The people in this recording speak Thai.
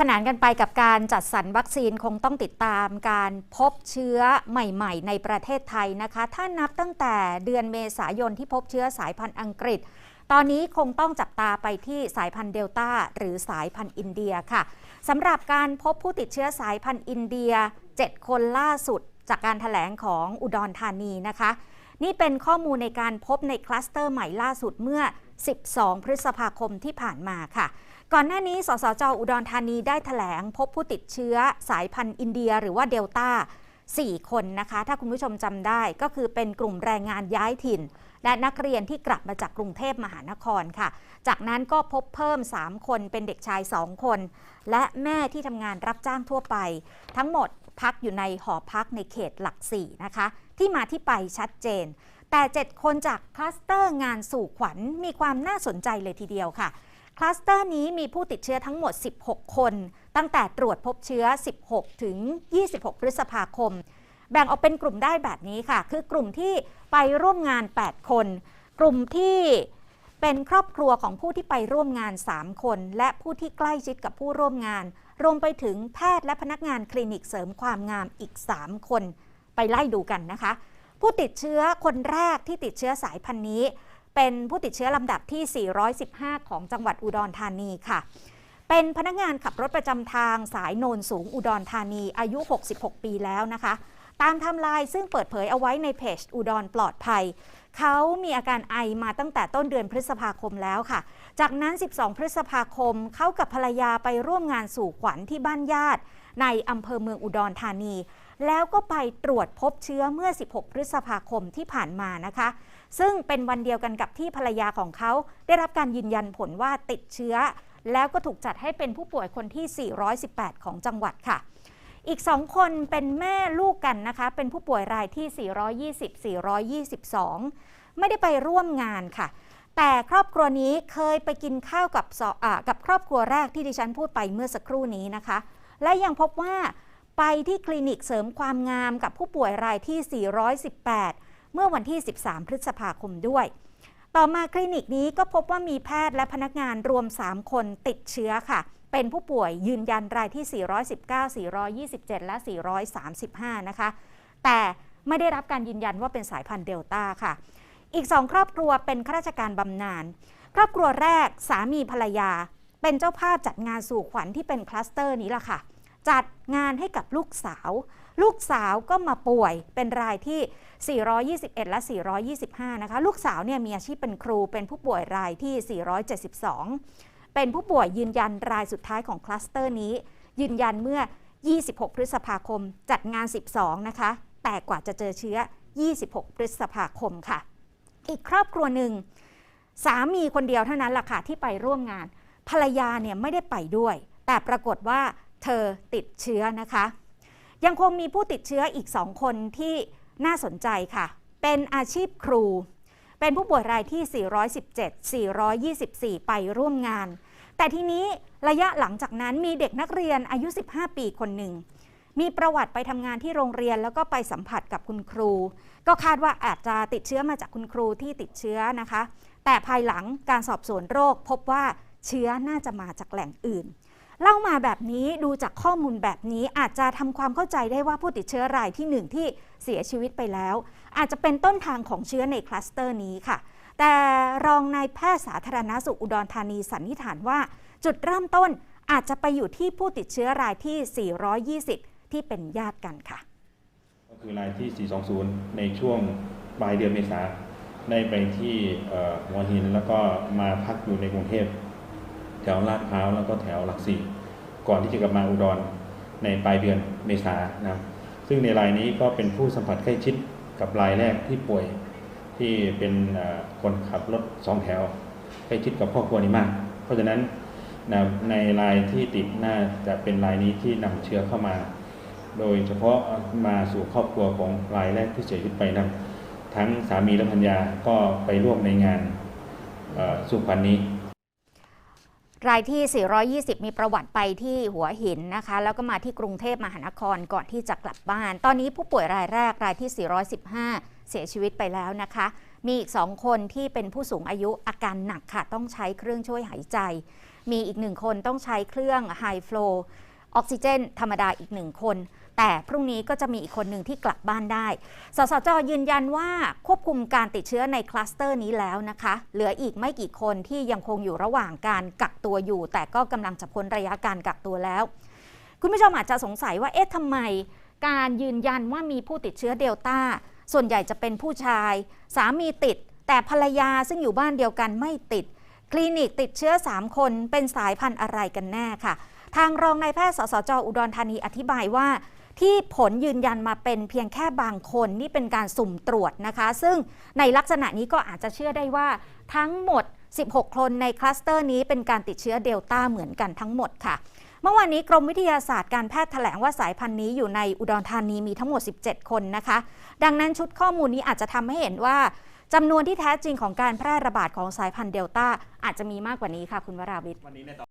ขนานกันไปกับการจัดสรรวัคซีนคงต้องติดตามการพบเชื้อใหม่ๆ ในประเทศไทยนะคะ ถ้านับตั้งแต่เดือนเมษายนที่พบเชื้อสายพันธุ์อังกฤษ ตอนนี้คงต้องจับตาไปที่สายพันธุ์เดลต้าหรือสายพันธุ์อินเดียค่ะสำหรับการพบผู้ติดเชื้อสายพันธุ์อินเดีย 7 คนล่าสุด จากการถแถลงของอุดรธานีนะคะ นี่เป็นข้อมูลในการพบในคลัสเตอร์ใหม่ล่าสุดเมื่อ 12 พฤษภาคมที่ผ่านมาค่ะ ก่อนหน้านี้ สสจ อุดรธานีได้ถแถลงพบผู้ติดเชื้อสายพันธุ์อินเดียหรือว่าเดลต้า 4 คนนะคะ ถ้าคุณผู้ชมจำได้ก็คือเป็นกลุ่มแรงงานย้ายถิ่น และนักเรียนที่กลับมาจากกรุงเทพมหานครค่ะ จากนั้นก็พบเพิ่ม 3 คนเป็นเด็กชาย 2 คน และแม่ที่ทำงานรับจ้างทั่วไป ทั้งหมดพักอยู่ในหอพักในเขตหลักสี่นะคะ ที่มาที่ไปชัดเจน แต่ 7 คนจากคลัสเตอร์งานสู่ขวัญมีความน่าสนใจเลยทีเดียวค่ะ คลัสเตอร์นี้มีผู้ติดเชื้อทั้งหมด 16 คน ตั้งแต่ตรวจพบเชื้อ 16 ถึง 26 พฤษภาคม แบ่งออกเป็นกลุ่มได้แบบนี้ค่ะ คือกลุ่มที่ไปร่วมงาน 8 คน กลุ่มที่เป็นครอบครัวของผู้ที่ไปร่วมงาน 3 คน และผู้ที่ใกล้ชิดกับผู้ร่วมงาน รวมไปถึงแพทย์และพนักงานคลินิกเสริมความงามอีก 3 คน ไปไล่ดูกันนะคะ ผู้ติดเชื้อคนแรกที่ติดเชื้อสายพันธุ์นี้ เป็นผู้ติดเชื้อลำดับที่ 415 ของจังหวัดอุดรธานีค่ะ เป็นพนักงานขับรถประจำทางสายโนนสูงอุดรธานีอายุ 66 ปีแล้วนะคะ ตามไทม์ไลน์ซึ่งเปิดเผยเอาไว้ในเพจอุดรปลอดภัยเขามีอาการไอมาตั้งแต่ต้นเดือนพฤษภาคมแล้วค่ะ จากนั้น 12 พฤษภาคม เขากับภรรยาไปร่วมงานสู่ขวัญที่บ้านญาติ ในอำเภอเมืองอุดรธานี แล้วก็ไปตรวจพบเชื้อเมื่อ 16 พฤษภาคมที่ผ่านมานะคะ ซึ่งเป็นวันเดียวกันกับที่ภรรยาของเขา ได้รับการยืนยันผลว่าติดเชื้อ แล้วก็ถูกจัดให้เป็นผู้ป่วยคนที่ 418 ของจังหวัดค่ะอีก 2 คนเป็นแม่ลูกกันนะคะ เป็นผู้ป่วยรายที่ 420 422 ไม่ได้ไปร่วมงานค่ะ แต่ครอบครัวนี้เคยไปกินข้าวกับกับครอบครัวแรกที่ดิฉันพูดไปเมื่อสักครู่นี้นะคะ และยังพบว่า ไปที่คลินิกเสริมความงามกับผู้ป่วยรายที่ 418 เมื่อวันที่ 13 พฤษภาคมด้วย ต่อมาคลินิกนี้ก็พบว่ามีแพทย์และพนักงานรวม 3 คนติดเชื้อค่ะ เป็นผู้ป่วยยืนยันรายที่ 419 427 และ 435 นะคะ แต่ไม่ได้รับการยืนยันว่าเป็นสายพันธุ์เดลต้าค่ะ อีก2ครอบครัวเป็นข้าราชการบำนาญ ครอบครัวแรกสามีภรรยา เป็นเจ้าภาพจัดงานสู่ขวัญที่เป็นคลัสเตอร์นี้ล่ะค่ะ จัดงานให้กับลูกสาว ลูกสาวก็มาป่วยเป็นรายที่ 421 และ 425 นะคะ ลูกสาวเนี่ยมีอาชีพเป็นครูเป็นผู้ป่วยรายที่ 472 เป็นผู้ป่วยยืนยันรายสุดท้ายของคลัสเตอร์นี้ ยืนยันเมื่อ 26 พฤษภาคม จัดงาน 12 นะคะ แต่กว่าจะเจอเชื้อ 26 พฤษภาคมค่ะ อีกครอบครัวหนึ่งสามีคนเดียวเท่านั้นล่ะค่ะที่ไปร่วมงาน ภรรยาเนี่ยไม่ได้ไปด้วย แต่ปรากฏว่า เธอติดเชื้อนะคะ ยังคงมีผู้ติดเชื้ออีก 2 คนที่น่าสนใจค่ะ เป็นอาชีพครู เป็นผู้ป่วยรายที่ 417 424 ไปร่วมงาน แต่ทีนี้ระยะหลังจากนั้นมีเด็กนักเรียนอายุ 15 ปีคนหนึ่ง มีประวัติไปทำงานที่โรงเรียนแล้วก็ไปสัมผัสกับคุณครู ก็คาดว่าอาจจะติดเชื้อมาจากคุณครูที่ติดเชื้อนะคะ แต่ภายหลังการสอบสวนโรคพบว่าเชื้อน่าจะมาจากแหล่งอื่น เล่ามาแบบนี้ดูจากข้อมูลแบบนี้อาจจะทำความเข้าใจได้ว่าผู้ติดเชื้อรายที่หนึ่งที่เสียชีวิตไปแล้ว อาจจะเป็นต้นทางของเชื้อในคลัสเตอร์นี้ค่ะ แต่รองนายแพทย์สาธารณสุขอุดรธานีสันนิษฐานว่า จุดเริ่มต้นอาจจะไปอยู่ที่ผู้ติดเชื้อรายที่ 420 ที่เป็นญาติกันค่ะ ก็คือรายที่ 420 ในช่วงปลายเดือนเมษาได้ไปที่หัวหินแล้วก็มาพักอยู่ในกรุงเทพ แถวลาดพร้าวแล้วก็แถวหลักสี่ก่อนที่จะกลับมาอุดรในปลายเดือนเมษายนะครับซึ่งในรายนี้ก็เป็นผู้สัมผัสใกล้ชิดกับรายแรกที่ป่วยที่เป็นคนขับรถสองแถวใกล้ชิดกับครอบครัวนี้มาก เพราะฉะนั้นนะในรายที่ติดน่าจะเป็นรายนี้ที่นำเชื้อเข้ามา โดยเฉพาะมาสู่ครอบครัวของรายแรกที่เสียชีวิตไปนั้นทั้งสามีและภรรยาก็ไปร่วมในงานสู่ขวันนี้ รายที่ 420 มีประวัติไปที่หัวหินนะคะ แล้วก็มาที่กรุงเทพมหานครก่อนที่จะกลับบ้าน ตอนนี้ผู้ป่วยรายแรกรายที่ 415 เสียชีวิตไปแล้วนะคะ มีอีกสองคนที่เป็นผู้สูงอายุอาการหนักค่ะ ต้องใช้เครื่องช่วยหายใจ มีอีกหนึ่งคนต้องใช้เครื่องไฮฟลูออกซิเจนธรรมดาอีกหนึ่งคน แต่พรุ่งนี้ก็จะมีอีกคนหนึ่งที่กลับบ้านได้ สสจยืนยันว่าควบคุมการติดเชื้อในคลัสเตอร์นี้แล้วนะคะ เหลืออีกไม่กี่คนที่ยังคงอยู่ระหว่างการกักตัวอยู่ แต่ก็กำลังจะพ้นระยะการกักตัวแล้ว คุณผู้ชมอาจจะสงสัยว่าเอ๊ะทำไม การยืนยันว่ามีผู้ติดเชื้อเดลต้าส่วนใหญ่จะเป็นผู้ชาย สามีติด แต่ภรรยาซึ่งอยู่บ้านเดียวกันไม่ติด คลินิกติดเชื้อ 3 คนเป็นสายพันธุ์อะไรกันแน่ค่ะ ทางรองนายแพทย์สสจอุดรธานีอธิบายว่า ที่ผลยืนยันมาเป็นเพียงแค่บางคนนี่เป็นการสุ่มตรวจนะคะ ซึ่งในลักษณะนี้ก็อาจจะเชื่อได้ว่าทั้งหมด 16 คนในคลัสเตอร์นี้เป็นการติดเชื้อเดลต้าเหมือนกันทั้งหมดค่ะ เมื่อวานนี้กรมวิทยาศาสตร์การแพทย์แถลงว่าสายพันธุ์นี้อยู่ในอุดรธานีมีทั้งหมด 17 คนนะคะ ดังนั้นชุดข้อมูลนี้อาจจะทำให้เห็นว่าจำนวนที่แท้จริงของการแพร่ระบาดของสายพันธุ์เดลต้าอาจจะมีมากกว่านี้ค่ะคุณวราวิทย์วันนี้ในต